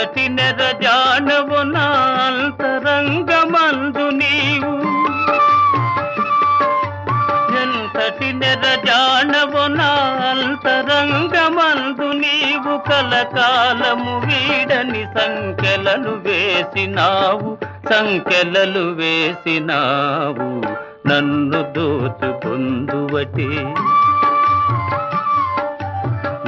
ఎంతటి నెరజానవు నా నాంతరంగమందు నీవు. ఎంతటి నెరజానవు నా నాంతరంగమందు నీవు కలకాలము వీడని సంఖ్యలను వేసినావు సంఖ్యలలు వేసినావు. నన్ను దోచుకుందువటే.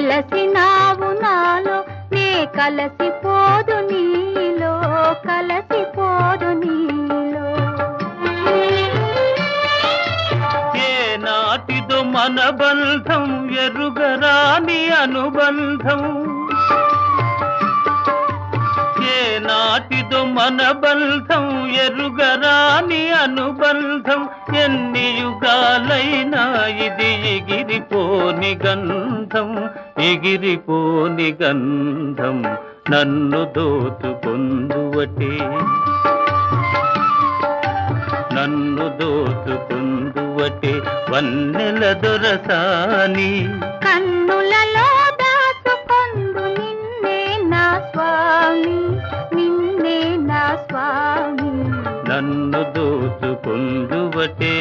వెలసినావు నాలో నే కలసిపోదు నీలో కలసిపోదు నీలో. ఏ నాటిదో మన బంధం ఎరుగరాని అనుబంధం. నాటిదో మన బంధం ఎరుగరాని అనుబంధం. ఎన్ని యుగాలైనా ఇది ఎగిరిపోని గంధం ఎగిరిపోని గంధం నన్ను దోచుకొందువటే. నన్ను దోచుకుందువటే వన్నెల దొరసాని. కన్నులలో నన్ను దోచుకుందువటే.